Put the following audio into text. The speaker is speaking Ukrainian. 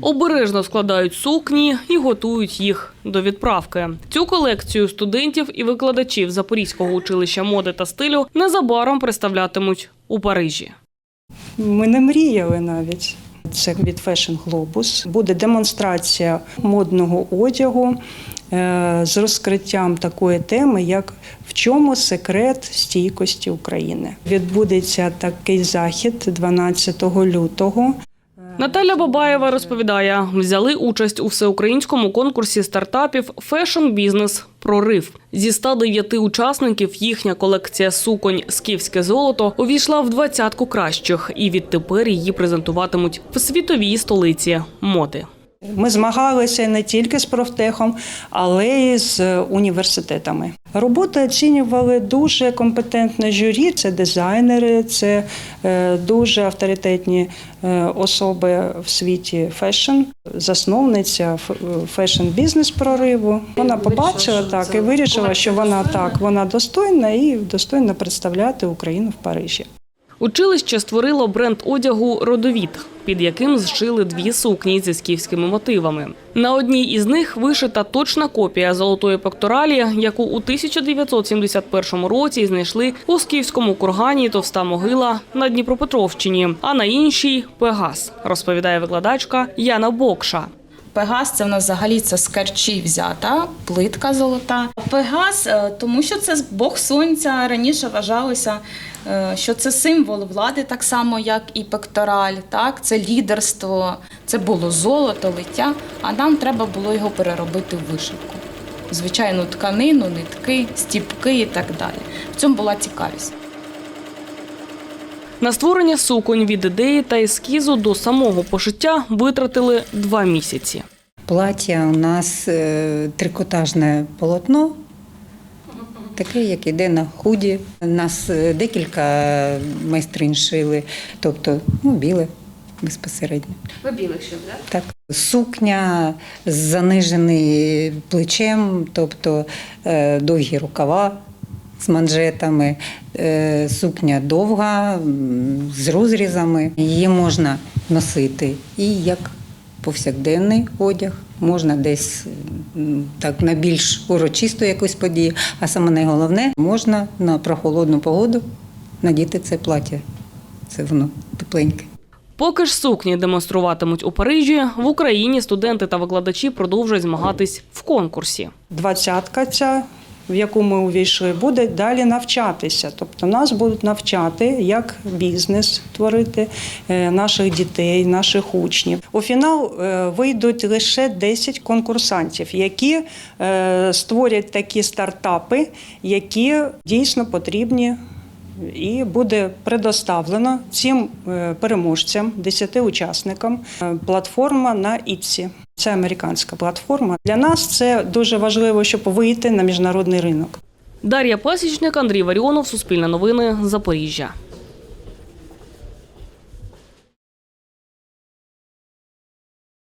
Обережно складають сукні і готують їх до відправки. Цю колекцію студентів і викладачів Запорізького училища моди та стилю незабаром представлятимуть у Парижі. Ми не мріяли навіть. Це від Fashion Globus. Буде демонстрація модного одягу е, з розкриттям такої теми, як в чому секрет стійкості України. Відбудеться такий захід 12 лютого. Наталя Бабаєва розповідає, взяли участь у всеукраїнському конкурсі стартапів Fashion Business Прорив. Зі 109 учасників їхня колекція суконь Скіфське золото увійшла в двадцятку кращих, і відтепер її презентуватимуть в світовій столиці моди. Ми змагалися не тільки з профтехом, але й з університетами. Роботи оцінювали дуже компетентне журі. Це дизайнери, це е, дуже авторитетні е, особи в світі фешн, засновниця фешн-бізнес прориву. Вона побачила так і вирішила, що вона так, вона достойна і достойна представляти Україну в Парижі. Училище створило бренд одягу Родовід, під яким зшили дві сукні зі скіфськими мотивами. На одній із них вишита точна копія золотої пекторалі, яку у 1971 році знайшли у скіфському кургані Товста могила на Дніпропетровщині, а на іншій Пегас, розповідає викладачка Яна Бокша. Пегас це в нас взагалі це з Керчі взята, плитка золота. Пегас, е, тому що це Бог сонця. Раніше вважалося, що це символ влади, так само, як і пектораль. Так? Це лідерство, це було золото, лиття, а нам треба було його переробити в вишивку. Звичайну тканину, нитки, стіпки і так далі. В цьому була цікавість. На створення суконь від ідеї та ескізу до самого пошиття витратили два місяці. Плаття у нас е, трикотажне полотно, таке, як іде на худі. Нас е, декілька майстринь шили, тобто ну, біле безпосередньо. Ви білих шив, так? Так. Сукня з заниженим плечем, тобто е, довгі рукава з манжетами, е, сукня довга, з розрізами. Її можна носити і як повсякденний одяг, можна десь так на більш урочисту якусь подію. А саме найголовне, можна на прохолодну погоду надіти це плаття. Це воно тепленьке. Поки ж сукні демонструватимуть у Парижі, в Україні студенти та викладачі продовжують змагатись в конкурсі. Двадцятка ця, в яку ми увійшли, буде далі навчатися. Тобто нас будуть навчати, як бізнес творити е, наших дітей, наших учнів. У фінал е, вийдуть лише 10 конкурсантів, які е, створять такі стартапи, які дійсно потрібні. І буде предоставлено цим е, переможцям, 10 учасникам, е, платформа на ІТСі. Це американська платформа. Для нас це дуже важливо, щоб вийти на міжнародний ринок. Дар'я Пасічник, Андрій Варіонов, Суспільне новини, Запоріжжя.